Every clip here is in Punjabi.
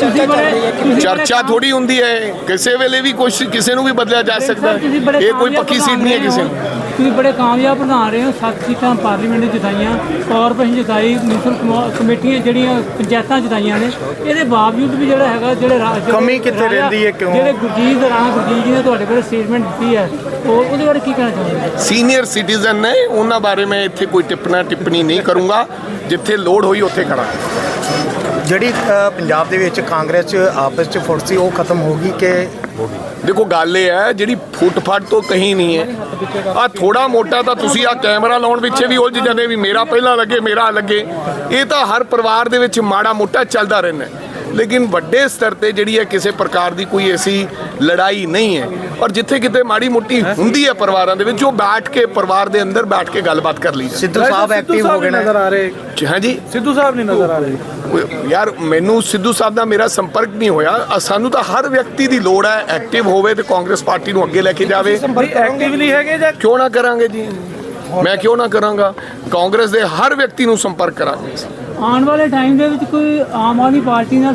ਤੁਸੀਂ ਬੜੇ ਚਰਚਾ ਥੋੜੀ ਹੁੰਦੀ ਹੈ। ਕਿਸੇ ਵੇਲੇ ਵੀ ਕੁਝ ਕਿਸੇ ਨੂੰ ਵੀ ਬਦਲਿਆ ਜਾ ਸਕਦਾ ਹੈ। ਇਹ ਕੋਈ ਪੱਕੀ ਸੀਟ ਨਹੀਂ ਹੈ ਕਿਸੇ ਨੂੰ। ਤੁਸੀਂ ਬੜੇ ਕਾਮਯਾਬ ਪ੍ਰਧਾਨ ਰਹੇ ਹੋ। ਸੱਤ ਸੀਟਾਂ ਪਾਰਲੀਮੈਂਟ ਨੇ ਜਿਤਾਈਆਂ। ਕਾਰਪੋਰੇਸ਼ਨ ਜਿਤਾਈ ਮਿਊਨਿਸਪਲ ਕਮਾ- ਕਮੇਟੀਆਂ ਜਿਹੜੀਆਂ ਪੰਚਾਇਤਾਂ ਜਿਤਾਈਆਂ ਨੇ। ਇਹਦੇ ਬਾਵਜੂਦ ਵੀ ਜਿਹੜਾ ਹੈਗਾ ਜਿਹੜੇ ਰਾ- ਜਿਹੜੇ ਕਮੀ ਕਿੱਥੇ ਰਾਜਾ- ਰਹਿੰਦੀ ਹੈ, ਕਿਉਂ? ਜਿਹੜੇ ਗੁਰਜੀਤ ਰਾਣਾ ਗੁਰਜੀਤ ਜੀ ਨੇ ਤੁਹਾਡੇ ਕੋਲ ਸਟੇਟਮੈਂਟ ਦਿੱਤੀ ਹੈ। ਉਹ ਉਹਦੇ ਬਾਰੇ ਕੀ ਕਹਿਣਾ ਚਾਹੁੰਦੇ ਹੋ ਸੀਨੀਅਰ ਸਿਟੀਜ਼ਨ ਨੇ ਉਹਨਾਂ ਬਾਰੇ ਮੈਂ ਇੱਥੇ ਕੋਈ ਟਿੱਪਣਾ ਟਿੱਪਣੀ ਨਹੀਂ ਕਰੂੰਗਾ। ਜਿੱਥੇ ਲੋੜ ਹੋਈ ਉੱਥੇ ਕਰਾਂਗੇ ਜਿਹੜੀ ਅ, ਪੰਜਾਬ ਦੇ ਵਿੱਚ ਕਾਂਗਰਸ 'ਚ ਆਪਸ 'ਚ ਫੁੱਟ ਸੀ ਉਹ ਖਤਮ ਹੋ ਗਈ ਕਿ ਦੇਖੋ ਗੱਲ ਇਹ ਹੈ ਜਿਹੜੀ ਫੁੱਟ-ਫਾਟ ਤੋਂ ਕਹੀਂ ਨਹੀਂ ਹੈ ਆ ਥੋੜਾ ਮੋਟਾ ਤਾਂ ਤੁਸੀਂ ਆ ਕੈਮਰਾ ਲਾਉਣ ਪਿੱਛੇ ਵੀ ਉਲਝ ਜਾਂਦੇ ਵੀ ਮੇਰਾ ਪਹਿਲਾਂ ਲੱਗੇ ਮੇਰਾ ਲੱਗੇ ਇਹ ਤਾਂ ਹਰ ਪਰਿਵਾਰ ਦੇ ਵਿੱਚ ਮਾੜਾ ਮੋਟਾ ਚੱਲਦਾ ਰਹਿੰਦਾ ਹੈ। ਲੇਕਿਨ ਵੱਡੇ ਸਤਰ ਤੇ ਜਿਹੜੀ ਹੈ ਕਿਸੇ ਪ੍ਰਕਾਰ ਦੀ ਕੋਈ ਐਸੀ ਲੜਾਈ ਨਹੀਂ ਹੈ। ਔਰ ਜਿੱਥੇ ਕਿਤੇ ਮਾੜੀ ਮੋਟੀ ਹੁੰਦੀ ਹੈ ਪਰਿਵਾਰਾਂ ਦੇ ਵਿੱਚ ਉਹ ਬੈਠ ਕੇ ਪਰਿਵਾਰ ਦੇ ਅੰਦਰ ਬੈਠ ਕੇ ਗੱਲਬਾਤ ਕਰ ਲਈ ਜਾਂਦੀ ਸਿੱਧੂ ਸਾਹਿਬ ਐਕਟਿਵ ਹੋ ਗਏ ਨਜ਼ਰ ਆ ਰਹੇ। ਹੈ ਹਾਂ ਜੀ। ਸਿੱਧੂ ਸਾਹਿਬ ਨਹੀਂ ਨਜ਼ਰ ਆ ਰਹੇ। ਯਾਰ ਮੈਨੂੰ ਸਿੱਧੂ ਸਾਹਿਬ ਦਾ ਮੇਰਾ ਸੰਪਰਕ ਨਹੀਂ ਹੋਇਆ। ਸਾਨੂੰ ਤਾਂ ਹਰ ਵਿਅਕਤੀ ਦੀ ਲੋੜ ਹੈ ਐਕਟਿਵ ਹੋਵੇ ਤੇ ਕਾਂਗਰਸ ਪਾਰਟੀ ਨੂੰ ਅੱਗੇ ਲੈ ਕੇ ਜਾਵੇ। ਐਕਟਿਵ ਨਹੀਂ ਹੈਗੇ ਜਾਂ ਕਿਉਂ ਨਾ ਕਰਾਂਗੇ ਜੀ? ਮੈਂ ਕਿਉਂ ਨਾ ਕਰਾਂਗਾ? ਕਾਂਗਰਸ ਦੇ ਹਰ ਵਿਅਕਤੀ ਨੂੰ ਸੰਪਰਕ ਕਰਾਂਗੇ ਆਉਣ ਵਾਲੇ ਟਾਈਮ ਦੇ ਵਿੱਚ ਕੋਈ ਆਮ ਆਦਮੀ ਪਾਰਟੀ ਨਾਲ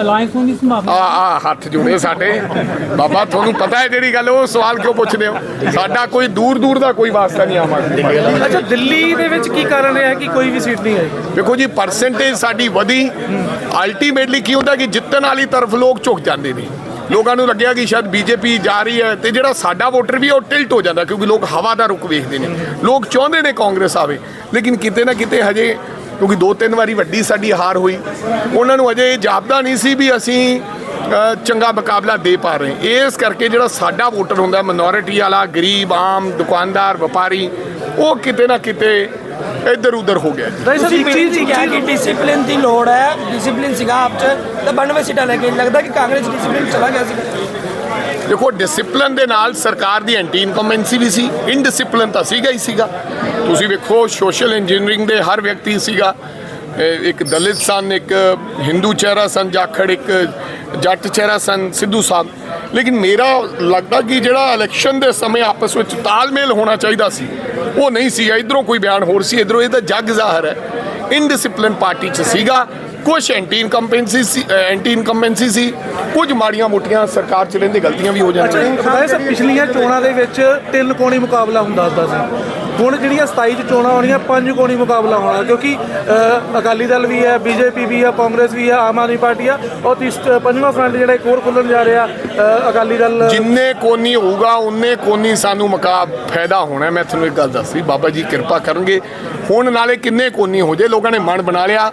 ਅਲਾਈਅੰਸ ਹੋਣ ਦੀ ਸੰਭਾਵਨਾ? ਆ ਆ ਹੱਥ ਜੁੜੇ ਸਾਡੇ। ਬਾਬਾ ਤੁਹਾਨੂੰ ਪਤਾ ਹੈ ਜਿਹੜੀ ਗੱਲ ਉਹ ਸਵਾਲ ਕਿਉਂ ਪੁੱਛਦੇ ਹੋ? ਸਾਡਾ ਕੋਈ ਦੂਰ ਦੂਰ ਦਾ ਕੋਈ ਵਾਸਤਾ ਨਹੀਂ ਆਮ ਆਦਮੀ ਪਾਰਟੀ। ਅੱਛਾ ਦਿੱਲੀ ਦੇ ਵਿੱਚ ਕੀ ਕਾਰਨ ਰਿਹਾ ਕਿ ਕੋਈ ਵੀ ਸੀਟ ਨਹੀਂ ਆਈ? ਦੇਖੋ ਜੀ ਪਰਸੈਂਟੇਜ ਸਾਡੀ ਵਧੀ। ਅਲਟੀਮੇਟਲੀ ਕੀ ਹੁੰਦਾ ਕਿ ਜਿੱਤਣ ਵਾਲੀ ਤਰਫ ਲੋਕ ਝੁਕ ਜਾਂਦੇ ਨੇ। ਲੋਕਾਂ ਨੂੰ ਲੱਗਿਆ ਕਿ ਸ਼ਾਇਦ ਬੀਜੇਪੀ ਜਾ ਰਹੀ ਹੈ ਤੇ ਜਿਹੜਾ ਸਾਡਾ ਵੋਟਰ ਵੀ ਹੈ, ਉਹ ਟਿਲਟ ਹੋ ਜਾਂਦਾ ਕਿਉਂਕਿ ਲੋਕ ਹਵਾ ਦਾ ਰੁਖ ਵੇਖਦੇ ਨੇ। ਲੋਕ ਚਾਹੁੰਦੇ ਨੇ ਕਾਂਗਰਸ ਆਵੇ। ਲੇਕਿਨ ਕਿਤੇ ਨਾ ਕਿਤੇ ਹਜੇ ਕਿਉਂਕਿ ਦੋ ਤਿੰਨ ਵਾਰੀ ਵੱਡੀ ਸਾਡੀ ਹਾਰ ਹੋਈ। ਉਹਨਾਂ ਨੂੰ ਅਜੇ ਇਹ ਜਾਪਦਾ ਨਹੀਂ ਸੀ ਵੀ ਅਸੀਂ ਚੰਗਾ ਮੁਕਾਬਲਾ ਦੇ ਪਾ ਰਹੇ ਇਸ ਕਰਕੇ ਜਿਹੜਾ ਸਾਡਾ ਵੋਟਰ ਹੁੰਦਾ ਮਿਨੋਰਿਟੀ ਵਾਲਾ ਗਰੀਬ ਆਮ ਦੁਕਾਨਦਾਰ ਵਪਾਰੀ ਉਹ ਕਿਤੇ ਨਾ ਕਿਤੇ ਇੱਧਰ ਉੱਧਰ ਹੋ ਗਿਆ ਤੁਸੀਂ ਇੱਕ ਚੀਜ਼ ਕਿਹਾ ਕਿ ਡਿਸਪਲਿਨ ਦੀ ਲੋੜ ਹੈ। ਡਿਸਪਲਿਨ ਸੀਗਾ ਆਪ 'ਚ। ਤਾਂ 92 ਸੀਟਾਂ ਲੈ ਕੇ ਲੱਗਦਾ ਕਿ ਕਾਂਗਰਸ ਡਿਸਪਲਿਨ ਚਲਾ ਗਿਆ ਸੀ ਦੇਖੋ ਡਿਸਪਲਿਨ ਦੇ ਨਾਲ ਸਰਕਾਰ ਦੀ ਐਂਟੀ ਇਨਕੰਬੈਂਸੀ ਵੀ ਸੀ ਇਨਡਿਸਪਲਿਨ ਤਾਂ ਸੀਗਾ ਹੀ ਸੀਗਾ। ਤੁਸੀਂ ਵੇਖੋ ਸੋਸ਼ਲ ਇੰਜੀਨੀਅਰਿੰਗ ਦੇ ਹਰ ਵਿਅਕਤੀ ਸੀਗਾ। ਇੱਕ ਦਲਿਤ ਸਨ, ਇੱਕ ਹਿੰਦੂ ਚਿਹਰਾ ਸਨ, ਜਾਖੜ, ਇੱਕ ਜੱਟ ਚਿਹਰਾ ਸਨ, ਸਿੱਧੂ ਸਾਹਿਬ। ਲੇਕਿਨ ਮੇਰਾ ਲੱਗਦਾ ਕਿ ਜਿਹੜਾ ਇਲੈਕਸ਼ਨ ਦੇ ਸਮੇਂ ਆਪਸ ਵਿੱਚ ਤਾਲਮੇਲ ਹੋਣਾ ਚਾਹੀਦਾ ਸੀ, ਉਹ ਨਹੀਂ ਸੀ। ਇਧਰੋਂ ਕੋਈ ਬਿਆਨ ਹੋਰ ਸੀ, ਇਧਰੋਂ ਇਹਦਾ ਜੱਗ ਜ਼ਾਹਰ ਹੈ। ਇਨਡਿਸਪਲਿਨ ਪਾਰਟੀ 'ਚ ਸੀਗਾ ਕੁਝ ਐਂਟੀ ਇਨਕੰਬੈਂਸੀ ਸੀ ਐਂਟੀ ਇਨਕੰਬੈਂਸੀ ਸੀ ਕੁਝ ਮਾੜੀਆਂ ਮੋਟੀਆਂ ਸਰਕਾਰ 'ਚ ਰਹਿੰਦੇ ਗਲਤੀਆਂ ਵੀ ਹੋ ਜਾਂਦੀਆਂ ਸਾਹਿਬ ਪਿਛਲੀਆਂ ਚੋਣਾਂ ਦੇ ਵਿੱਚ ਤਿੰਨ ਕੋਣੀ ਮੁਕਾਬਲਾ ਹੁੰਦਾ ਹੁੰਦਾ ਸੀ। ਹੁਣ ਜਿਹੜੀਆਂ 27 ਚ ਚੋਣਾਂ ਹੋਣੀਆਂ ਪੰਜ ਕੋਣੀ ਮੁਕਾਬਲਾ ਹੋਣਾ ਕਿਉਂਕਿ ਅਕਾਲੀ ਦਲ ਵੀ ਹੈ ਬੀਜੇਪੀ ਵੀ ਹੈ ਕਾਂਗਰਸ ਵੀ ਹੈ ਆਮ ਆਦਮੀ ਪਾਰਟੀ ਆ ਔਰ ਪੰਜਵਾਂ ਫਰੰਟ ਜਿਹੜਾ ਇੱਕ ਹੋਰ ਖੁੱਲਣ ਜਾ ਰਿਹਾ ਅਕਾਲੀ ਦਲ ਜਿੰਨੇ ਕੋਨੀ ਹੋਊਗਾ ਉਨੇ ਕੋਨੀ ਸਾਨੂੰ ਮਕਾ ਫਾਇਦਾ ਹੋਣਾ। ਮੈਂ ਤੁਹਾਨੂੰ ਇੱਕ ਗੱਲ ਦੱਸੀ ਬਾਬਾ ਜੀ ਕਿਰਪਾ ਕਰਨਗੇ ਹੁਣ ਨਾਲੇ ਕਿੰਨੇ ਕੋਨੀ ਹੋ ਜੇ ਲੋਕਾਂ ਨੇ ਮਨ ਬਣਾ ਲਿਆ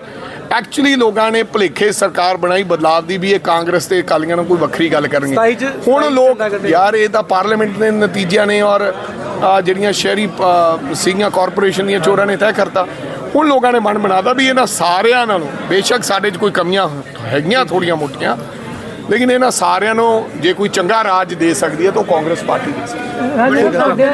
ਐਕਚੁਅਲੀ ਲੋਕਾਂ ਨੇ ਭਲੇਖੇ ਸਰਕਾਰ ਬਣਾਈ ਬਦਲਾਵ ਦੀ ਵੀ ਇਹ ਕਾਂਗਰਸ ਤੇ ਅਕਾਲੀਆਂ ਨੂੰ ਕੋਈ ਵੱਖਰੀ ਗੱਲ ਕਰਨਗੇ ਹੁਣ ਲੋਕ। ਯਾਰ ਇਹ ਤਾਂ ਪਾਰਲੀਮੈਂਟ ਦੇ ਨਤੀਜਿਆਂ ਨੇ ਔਰ ਜਿਹੜੀਆਂ ਸ਼ਹਿਰੀ ਸੀਗੀਆਂ ਕਾਰਪੋਰੇਸ਼ਨ ਦੀਆਂ ਚੋਰਾਂ ਨੇ ਤੈਅ ਕਰਤਾ, ਹੁਣ ਲੋਕਾਂ ਨੇ ਮਨ ਬਣਾਦਾ ਵੀ ਇਹਨਾਂ ਸਾਰਿਆਂ ਨਾਲੋਂ, ਬੇਸ਼ੱਕ ਸਾਡੇ 'ਚ ਕੋਈ ਕਮੀਆਂ ਹੈਗੀਆਂ ਥੋੜੀਆਂ ਮੋਟੀਆਂ, ਲੇਕਿਨ ਇਹਨਾਂ ਸਾਰਿਆਂ ਨੂੰ ਜੇ ਕੋਈ ਚੰਗਾ ਰਾਜ ਦੇ ਸਕਦੀ ਹੈ ਤਾਂ ਉਹ ਕਾਂਗਰਸ ਪਾਰਟੀ ਦੇ ਸਕਦੀ ਹੈ।